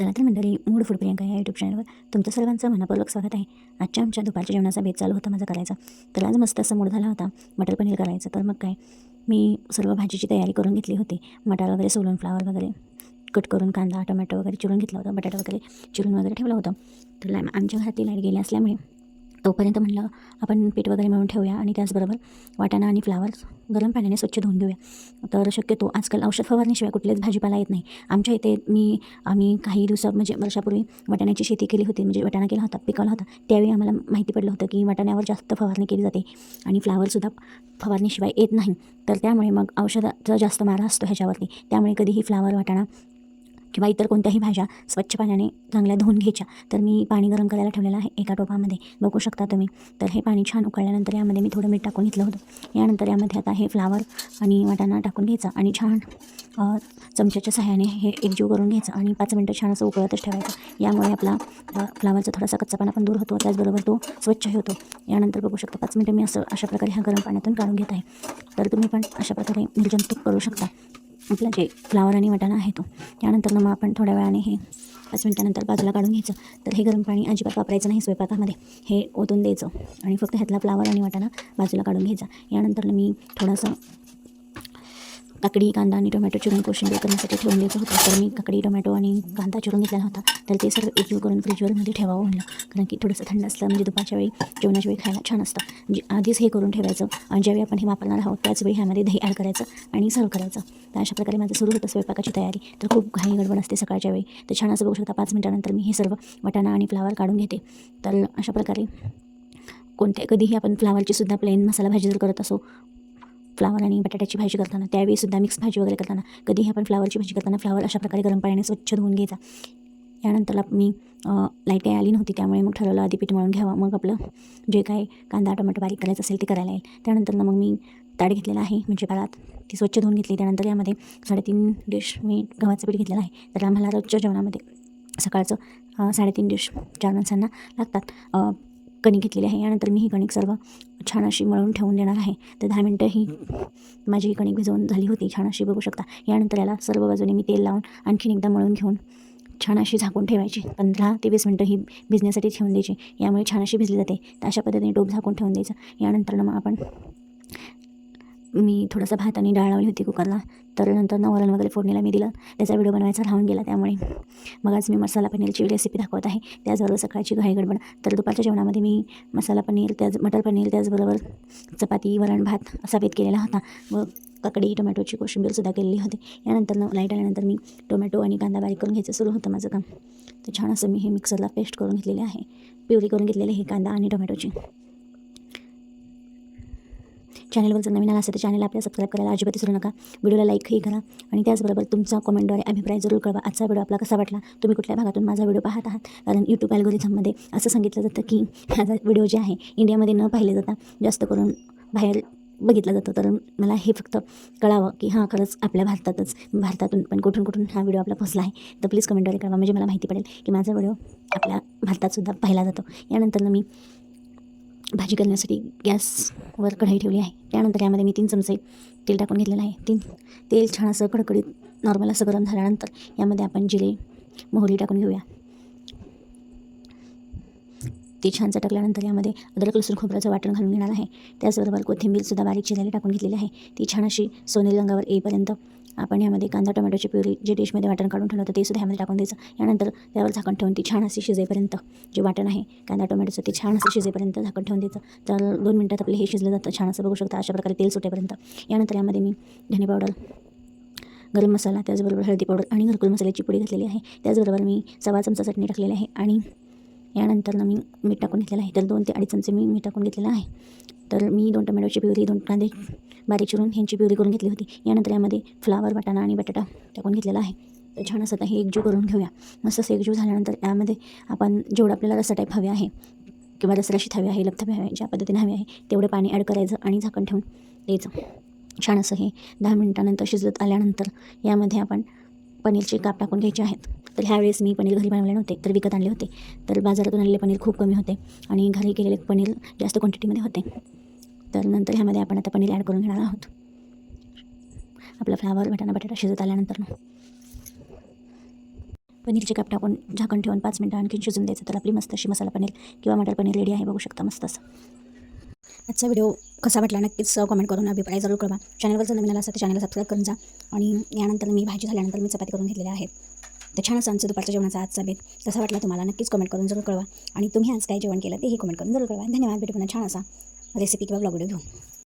चला तर मंडळी मूड फूड प्रियंका या यूट्यूब चॅनलवर तुमचं सर्वांचं मनपूर्वक स्वागत आहे. आजच्या आमच्या दुपारच्या जेवणाचा बेत चालू होता माझा करायचा. तर आज मस्त असा मूड झाला होता मटर पनीर करायचं. तर मग काय मी सर्व भाजीची तयारी करून घेतली होती. मटार वगैरे सोलून फ्लावर वगैरे कट करून कांदा टोमॅटो वगैरे चिरून घेतला होता. बटाटा वगैरे चिरून वगैरे ठेवलं होतं. तर ला आमच्या घरातील लाइट गेली असल्यामुळे तोपर्यंत म्हणलं आपण पीठ वगैरे मिळून ठेवूया आणि त्याचबरोबर वाटाणा आणि फ्लावर्स गरम पाण्याने स्वच्छ धुवून घेऊया. तर शक्यतो आजकाल औषध फवारणीशिवाय कुठलेच भाजीपाला येत नाही. आमच्या इथे मी आम्ही काही दिवसा म्हणजे वर्षापूर्वी वाटाण्याची शेती केली होती म्हणजे वाटाणा केला होता पिकवला होता. त्यावेळी आम्हाला माहिती पडलं होतं की वाटाण्यावर जास्त फवारणी केली जाते आणि फ्लावरसुद्धा फवारणीशिवाय येत नाही. तर त्यामुळे मग औषधाचा जास्त मारा असतो ह्याच्यावरती. त्यामुळे कधीही फ्लावर वाटाणा किंवा इतर कोणत्याही भाज्या स्वच्छ पाण्याने चांगल्या धुवून घ्यायच्या तर मी पाणी गरम करायला ठेवलेलं आहे एका टोपामध्ये. बघू शकता तुम्ही. तर हे पाणी छान उकळल्यानंतर यामध्ये मी थोडं मीठ टाकून घेतलं होतं. यानंतर यामध्ये आता हे फ्लावर आणि वाटाणा टाकून घ्यायचा आणि छान चमच्याच्या सहाय्याने हे एकजीव करून घ्यायचं आणि पाच मिनटं छान असं उकळतच ठेवायचं. यामुळे आपला फ्लावरचा थोडासा कच्चापणा पण दूर होतो त्याचबरोबर तो स्वच्छही होतो. यानंतर बघू शकता पाच मिनटं मी असं अशा प्रकारे ह्या गरम पाण्यातून काढून घेत आहे. तर तुम्ही पण अशा प्रकारे निर्जंतुक करू शकता. आपला जे फ्लावर आणि वाटाणा आहे तो त्यानंतर मग आपण थोड्या वेळाने हे पाच मिनटानंतर बाजूला काढून घ्यायचं. तर हे गरम पाणी अजिबात वापरायचं नाही स्वयंपाकामध्ये. हे ओतून द्यायचं आणि फक्त ह्यातला फ्लावर आणि वाटाणा बाजूला काढून घ्यायचा. यानंतर मी थोडासा काकडी कांदा आणि टोमॅटो चिरून कोशिंबीर करण्यासाठी ठेवून द्यायचं होतं. तर मी काकडी टोमॅटो आणि कांदा चिरून घेतला होता. तर ते सर्व एकजीव करून फ्रीजवरमध्ये ठेवावं म्हणलं. कारण की थोडंसं थंड असलं म्हणजे दुपारच्या वेळी जेवणाच्या वेळी खायला छान असतं. म्हणजे आधीच हे करून ठेवायचं आणि ज्यावेळी आपण हे वापरणार आहोत त्याच वेळी ह्यामध्ये दही ॲड करायचं आणि सर्व करायचं. तर अशा प्रकारे माझं सुरू होतं स्वयंपाकाची तयारी. तर खूप घाई गडबड असते सकाळच्या वेळी. तर छान असं बघू शकता पाच मिनटानंतर मी हे सर्व वटाणा आणि फ्लावर काढून घेते. तर अशा प्रकारे कोणत्या कधीही आपण फ्लावरची सुद्धा प्लेन मसाला भाजी जर करत असो फ्लावर आणि बटाट्याची भाजी करताना त्यावेळी सुद्धा मिक्स भाजी वगैरे करताना कधीही आपण फ्लावरची भाजी करताना फ्लावर अशा प्रकारे गरम पाण्याने स्वच्छ धुवून घ्यायचा. यानंतर मी लाइट काही आली नव्हती त्यामुळे मग ठरवलं आधी पीठ मळून घ्यावं. मग आपलं जे काही कांदा टमाटो बारीक करायचं असेल ते करायला येईल. त्यानंतर मग मी ताट घेतलेला आहे म्हणजे काळात ती स्वच्छ धुवून घेतली. त्यानंतर यामध्ये साडेतीन डिश मी गव्हाचं पीठ घेतलेलं आहे. तर आम्हाला रोजच्या जेवणामध्ये सकाळचं साडेतीन डिश चार माणसांना लागतात. कणिक घेतलेली आहे. यानंतर मी ही कणिक सर्व छान अशी मळून ठेवून देणार आहे. तर दहा मिनटं ही माझी कणिक भिजवून झाली होती. छान अशी बघू शकता. यानंतर याला सर्व बाजूने मी तेल लावून आणखीन एकदा मळून घेऊन छान अशी झाकून ठेवायची. पंधरा ते वीस मिनटं ही भिजण्यासाठी ठेवून द्यायची. यामुळे छान अशी भिजली जाते. तर अशा पद्धतीने डोप झाकून ठेवून द्यायचं. यानंतर मग आपण मी थोडासा भात आणि डाळ लावली होती कुकरला. तर नंतर न वरण वगैरे फोडणीला मी दिलं. त्याचा व्हिडिओ बनवायचा राहून गेला त्यामुळे. मग आज मी मसाला पनीरची रेसिपी दाखवत आहे. त्याचबरोबर सकाळची घाई गडबड. तर दुपारच्या जेवणामध्ये मी मसाला पनीर त्याच मटर पनीर त्याचबरोबर चपाती वरण भात असा बेत केलेला होता. व काकडी टोमॅटोची कोशिंबीरसुद्धा केलेली होती. यानंतर न लाइट आल्यानंतर मी टोमॅटो आणि कांदा बारीक करून घ्यायचं सुरू होतं माझं काम. तर छान असं मी हे मिक्सरला पेस्ट करून घेतलेले आहे. प्युरी करून घेतलेले हे कांदा आणि टोमॅटोची. चॅनलवर जर नवीन आला असेल तर चॅनल आपल्याला सबस्क्राईब करायला अजिबात विसरू नका. व्हिडिओला लाईकही करा आणि त्याचबरोबर तुमचा कॉमेंटद्वारे अभिप्राय जरूर कळवा. आजचा व्हिडिओ आपला कसा वाटला? तुम्ही कुठल्या भागातून माझा व्हिडिओ पाहत आहात? कारण यूट्यूब अल्गोरिझममध्ये असं सांगितलं जातं की माझा व्हिडिओ जे आहे इंडियामध्ये न पाहिले जाता जास्त करून बाहेर बघितलं जातं. तर मला हे फक्त कळावं की हां खरंच आपल्या भारतातच भारतातून पण कुठून कुठून हा व्हिडिओ आपला पोचला आहे. तर प्लीज कमेंटद्वारे कळवा. म्हणजे मला माहिती पडेल की माझा व्हिडिओ आपल्या भारतातसुद्धा पाहिला जातो. यानंतर मी भाजी करण्यासाठी गॅसवर कढई ठेवली आहे. त्यानंतर यामध्ये मी तीन चमचे तेल टाकून घेतलेलं आहे. तीन तेल छान असं कडकडीत नॉर्मल असं गरम झाल्यानंतर यामध्ये आपण जिरे मोहरी टाकून घेऊया. ते छान चटकल्यानंतर यामध्ये अद्रक लसूण खोबऱ्याचं वाटण घालून घेणार आहे. त्याचबरोबर कोथिंबीरसुद्धा बारीक चिरायला टाकून घेतलेली आहे. ती छान अशी सोनेरी रंगावर येईपर्यंत आपण यामध्ये कांदा टोमॅटोची प्युरी जे डिशमध्ये वाटण काढून ठेवलं होतं ते सुद्धा यामध्ये टाकून द्यायचं. यानंतर त्यावर झाकण ठेवून ती छान अशी शिजेपर्यंत जे वाटण आहे कांदा टोमॅटोचं ते छान असं शिजेपर्यंत झाकण ठेवून द्यायचं. तर दोन मिनटात आपले हे शिजलं जातं छान असं बघू शकता अशा प्रकारे तेल सुटेपर्यंत. यानंतर यामध्ये मी धने पावडर गरम मसाला त्याचबरोबर हळदी पावडर आणि घरकुल मसाल्याची पुडी घातलेली आहे. त्याचबरोबर मी सव्वा चमचा चटणी टाकलेली आहे आणि यानंतर मी मीठ टाकून घेतलेलं आहे. तर दोन ते अडीच चमचे मी मीठ टाकून घेतलेलं आहे. तर मी दोन टोमॅटोची प्युरी दोन कांदे बारीक चिरून ह्यांची प्युरी करून घेतली होती. यानंतर यामध्ये फ्लावर वाटाणा आणि बटाटा टाकून घेतलेला आहे. तर छान असं आता हे एकजीव करून घेऊया. मस्त असं एकजीव झाल्यानंतर यामध्ये आपण जेवढं आपल्याला रसा टाईप हवे आहे किंवा रसरशीत हवी आहे लपथबे हवे ज्या पद्धतीने हवे आहे तेवढं पाणी ॲड करायचं आणि झाकण ठेवून द्यायचं. छान असं हे दहा मिनिटानंतर शिजत आल्यानंतर यामध्ये आपण पनीरचे काप टाकून घ्यायचे आहेत. तर ह्यावेळेस मी पनीर घरी बनवले नव्हते तर विकत आणले होते. तर बाजारातून आणलेले पनीर खूप कमी होते आणि घरी केलेले पनीर जास्त क्वांटिटीमध्ये होते. तर नंतर ह्यामध्ये आपण आता पनीर ॲड करून घेणार आहोत. आपला फ्लावर वाटाणा बटाटा शिजत आल्यानंतर पनीरचे काप टाकून झाकण ठेवून पाच मिनटं आणखी शिजून द्यायचं. तर आपली मस्त अशी मसाला पनीर किंवा मटर पनीर रेडी आहे. बघू शकता मस्त असं. आजचा व्हिडिओ कसा वाटला नक्कीच कमेंट करून अभिप्राय जरूर कळवा. चॅनलवर जर नवीन आला असेल तर चॅनलला सबस्क्राईब करून जा. आणि यानंतर मी भाजी झाल्यानंतर मी चपाती करून घेतलेल्या आहेत. तर छान असं आमचं दुपारच्या जेवणाचा आजचा बेत. कसा वाटला तुम्हाला नक्कीच कमेंट करून जरूर कळवा. आणि तुम्ही आज काय जेवण केलं तेही कमेंट करून जरूर कळवा. धन्यवाद. भेटू पुन्हा छान असा रेसिपी किंवा ब्लॉग व्हिडिओ घेऊन.